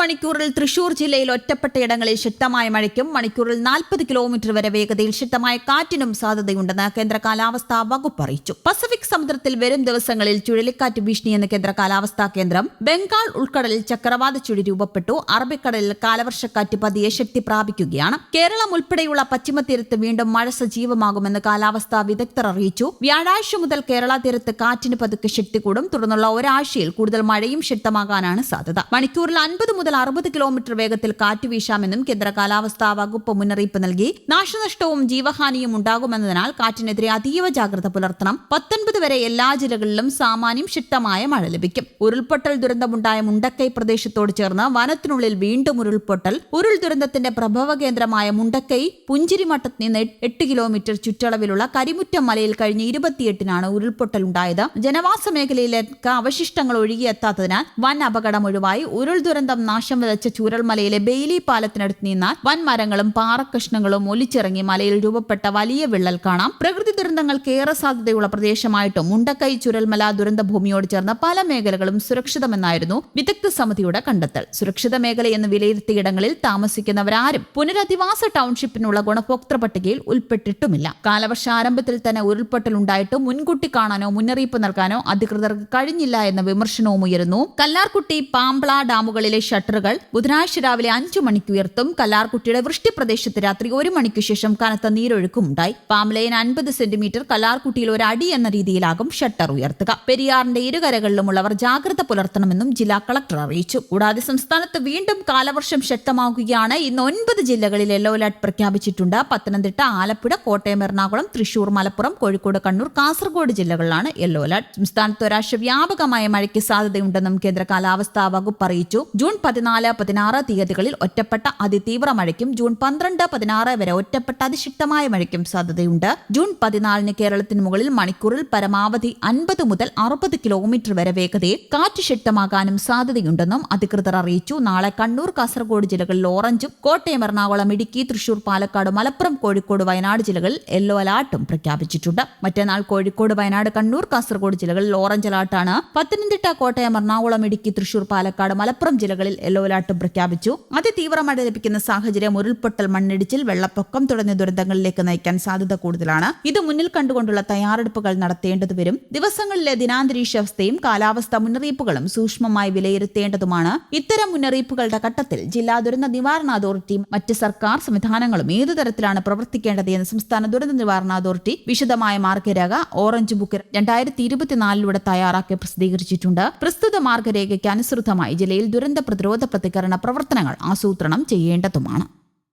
മണിക്കൂറിൽ തൃശൂർ ജില്ലയിൽ ഒറ്റപ്പെട്ട ഇടങ്ങളിൽ ശക്തമായ മഴയ്ക്കും മണിക്കൂറിൽ നാൽപ്പത് കിലോമീറ്റർ വരെ വേഗതയിൽ ശക്തമായ കാറ്റിനും സാധ്യതയുണ്ടെന്ന് കേന്ദ്ര കാലാവസ്ഥാ വകുപ്പ് അറിയിച്ചു. പസഫിക് സമുദ്രത്തിൽ വരും ദിവസങ്ങളിൽ ചുഴലിക്കാറ്റ് ഭീഷണിയെന്ന് കേന്ദ്ര കാലാവസ്ഥാ കേന്ദ്രം ബംഗാൾ ഉൾക്കടലിൽ ചക്രവാത ചുഴി രൂപപ്പെട്ടു. അറബിക്കടലിൽ കാലവർഷക്കാറ്റ് പതിയെ ശക്തി പ്രാപിക്കുകയാണ്. കേരളം ഉൾപ്പെടെയുള്ള പശ്ചിമ തീരത്ത് വീണ്ടും മഴ സജീവമാകുമെന്ന് കാലാവസ്ഥാ വിദഗ്ധർ അറിയിച്ചു. വ്യാഴാഴ്ച മുതൽ കേരള തീരത്ത് കാറ്റിന് പതുക്കെ ശക്തി കൂടും. തുടർന്നുള്ള ഒരാഴ്ചയിൽ കൂടുതൽ മഴയും ശക്തമാകാനാണ് സാധ്യത. മണിക്കൂറിൽ അൻപത് മുതൽ അറുപത് കിലോമീറ്റർ വേഗത്തിൽ കാറ്റ് വീശാമെന്നും കേന്ദ്ര കാലാവസ്ഥാ വകുപ്പ് മുന്നറിയിപ്പ് നൽകി. നാശനഷ്ടവും ജീവഹാനിയും ഉണ്ടാകുമെന്നതിനാൽ കാറ്റിനെതിരെ അതീവ ജാഗ്രത പുലർത്തണം. പത്തൊൻപത് വരെ എല്ലാ ജില്ലകളിലും സാമാന്യം ശക്തമായ മഴ ലഭിക്കും. ഉരുൾപൊട്ടൽ ദുരന്തമുണ്ടായ മുണ്ടക്കൈ പ്രദേശത്തോട് ചേർന്ന് വനത്തിനുള്ളിൽ വീണ്ടും ഉരുൾപൊട്ടൽ. ഉരുൾ ദുരന്തത്തിന്റെ പ്രഭവ കേന്ദ്രമായ മുണ്ടക്കൈ പുഞ്ചിരിമട്ടത്ത് നിന്ന് എട്ട് കിലോമീറ്റർ ചുറ്റളവിലുള്ള കരിമുറ്റം മലയിൽ കഴിഞ്ഞ ഇരുപത്തിയെട്ടിനാണ് ഉരുൾപൊട്ടൽ ഉണ്ടായത്. ജനവാസ മേഖലയിലേക്ക് അവശിഷ്ടങ്ങൾ ഒഴുകിയെത്താത്തതിനാൽ വൻ അപകടം ഒഴിവായി. ഉരുൾ ദുരന്തം നാശം വിതച്ച ചൂരൽമലയിലെ ബെയിലി പാലത്തിനടുത്ത് നിന്ന് വൻ മരങ്ങളും പാറക്കഷ്ണങ്ങളും ഒലിച്ചിറങ്ങി മലയിൽ രൂപപ്പെട്ട വലിയ വിള്ളൽ കാണാം. പ്രകൃതി ദുരന്തങ്ങൾക്ക് ഏറെ സാധ്യതയുള്ള പ്രദേശമായിട്ടും മുണ്ടക്കൈ ചുരൽമല ദുരന്ത ഭൂമിയോട് ചേർന്ന പല മേഖലകളും സുരക്ഷിതമെന്നായിരുന്നു വിദഗ്ധ സമിതിയുടെ കണ്ടെത്തൽ. സുരക്ഷിത മേഖലയെന്ന് വിലയിരുത്തിയിടങ്ങളിൽ താമസിക്കുന്നവരാരും പുനരധിവാസ ടൗൺഷിപ്പിനുള്ള ഗുണഭോക്തൃ പട്ടികയിൽ ഉൾപ്പെട്ടിട്ടുമില്ല. കാലവർഷാരംഭത്തിൽ തന്നെ ഉരുൾപൊട്ടൽ ഉണ്ടായിട്ടും മുൻകൂട്ടി കാണാനോ മുന്നറിയിപ്പ് നൽകാനോ അധികൃതർക്ക് കഴിഞ്ഞില്ല എന്ന വിമർശനവും ഉയരുന്നു. കല്ലാർകുട്ടി പാമ്പ്ള ഡാമുകളിലെ ഷട്ടറുകൾ ബുധനാഴ്ച രാവിലെ അഞ്ചു മണിക്ക് ഉയർത്തും. കല്ലാർകുട്ടിയുടെ വൃഷ്ടി പ്രദേശത്ത് രാത്രി ഒരു മണിക്ക് ശേഷം കനത്ത നീരൊഴുക്കും ഉണ്ടായി പാമലയിൻ അൻപത് സെന്റിമീറ്റർ കല്ലാർകുട്ടിയിൽ ഒരു അടി എന്ന രീതിയിലാകും ഷട്ടർ ഉയർത്തുക. പെരിയാറിന്റെ ഇരുകരകളിലുമുള്ളവർ ജാഗ്രത പുലർത്തണമെന്നും ജില്ലാ കളക്ടർ അറിയിച്ചു. കൂടാതെ സംസ്ഥാനത്ത് വീണ്ടും കാലവർഷം ശക്തമാകുകയാണ്. ഇന്ന് ഒൻപത് ജില്ലകളിൽ യെല്ലോ അലർട്ട് പ്രഖ്യാപിച്ചിട്ടുണ്ട്. പത്തനംതിട്ട ആലപ്പുഴ കോട്ടയം എറണാകുളം തൃശൂർ മലപ്പുറം കോഴിക്കോട് കണ്ണൂർ കാസർഗോഡ് ജില്ലകളിലാണ് യെല്ലോ അലർട്ട്. സംസ്ഥാനത്ത് ഒരാഴ്ച വ്യാപകമായ മഴയ്ക്ക് സാധ്യതയുണ്ടെന്നും കേന്ദ്ര കാലാവസ്ഥാ വകുപ്പ് അറിയിച്ചു. ജൂൺ പതിനാല് പതിനാറ് തീയതികളിൽ ഒറ്റപ്പെട്ട അതിതീവ്ര മഴയ്ക്കും ജൂൺ പന്ത്രണ്ട് പതിനാറ് വരെ ഒറ്റപ്പെട്ട അതിശക്തമായ മഴയ്ക്കും സാധ്യതയുണ്ട്. ജൂൺ പതിനാലിന് കേരളത്തിന് മുകളിൽ മണിക്കൂറിൽ പരമാവധി അൻപത് മുതൽ അറുപത് കിലോമീറ്റർ വരെ വേഗതയിൽ കാറ്റ് ശക്തമാകാനും സാധ്യതയുണ്ടെന്നും അധികൃതർ അറിയിച്ചു. നാളെ കണ്ണൂർ കാസർഗോഡ് ജില്ലകളിൽ ഓറഞ്ചും കോട്ടയം എറണാകുളം ഇടുക്കി തൃശൂർ പാലക്കാട് മലപ്പുറം കോഴിക്കോട് വയനാട് ജില്ലകളിൽ യെല്ലോ അലർട്ടും പ്രഖ്യാപിച്ചിട്ടുണ്ട്. മറ്റന്നാൾ കോഴിക്കോട് വയനാട് കണ്ണൂർ കാസർഗോഡ് ജില്ലകളിൽ ഓറഞ്ച് അലർട്ടാണ്. പത്തനംതിട്ട കോട്ടയം എറണാകുളം ഇടുക്കി തൃശൂർ പാലക്കാട് മലപ്പുറം ജില്ലകളിൽ യെല്ലോ അലർട്ടും പ്രഖ്യാപിച്ചു. അതിതീവ്ര മഴ ലഭിക്കുന്ന സാഹചര്യം ഉരുൾപൊട്ടൽ മണ്ണിടിച്ചിൽ വെള്ളപ്പൊക്കം തുടങ്ങിയ ദുരന്തങ്ങളിലേക്ക് നയിക്കാൻ സാധ്യത കൂടുതലാണ്. ഇത് മുന്നിൽ കണ്ടുകൊണ്ടുള്ള തയ്യാറെടുപ്പുകൾ നടത്തേണ്ടത് വരും. ദിവസങ്ങളിലെ ദിനാന്തരീക്ഷാവസ്ഥയും കാലാവസ്ഥ മുന്നറിയിപ്പുകളും സൂക്ഷ്മമായി വിലയിരുത്തേണ്ടതുമാണ്. ഇത്തരം മുന്നറിയിപ്പുകളുടെ ഘട്ടത്തിൽ ജില്ലാ ദുരന്ത നിവാരണ അതോറിറ്റിയും മറ്റ് സർക്കാർ സംവിധാനങ്ങളും ഏതു തരത്തിലാണ് പ്രവർത്തിക്കേണ്ടത് എന്ന് സംസ്ഥാന ദുരന്ത നിവാരണ അതോറിറ്റി വിശദമായ മാർഗരേഖ ഓറഞ്ച് ബുക്ക് രണ്ടായിരത്തി ഇരുപത്തിനാലിലൂടെ തയ്യാറാക്കി പ്രസിദ്ധീകരിച്ചിട്ടുണ്ട്. പ്രസ്തുത മാർഗരേഖയ്ക്ക് അനുസൃതമായി ജില്ലയിൽ ദുരന്ത പ്രതിരോധ പ്രതികരണ പ്രവർത്തനങ്ങൾ ആസൂത്രണം ചെയ്യേണ്ടതുമാണ്.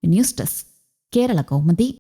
News desk Kerala Kaumudi.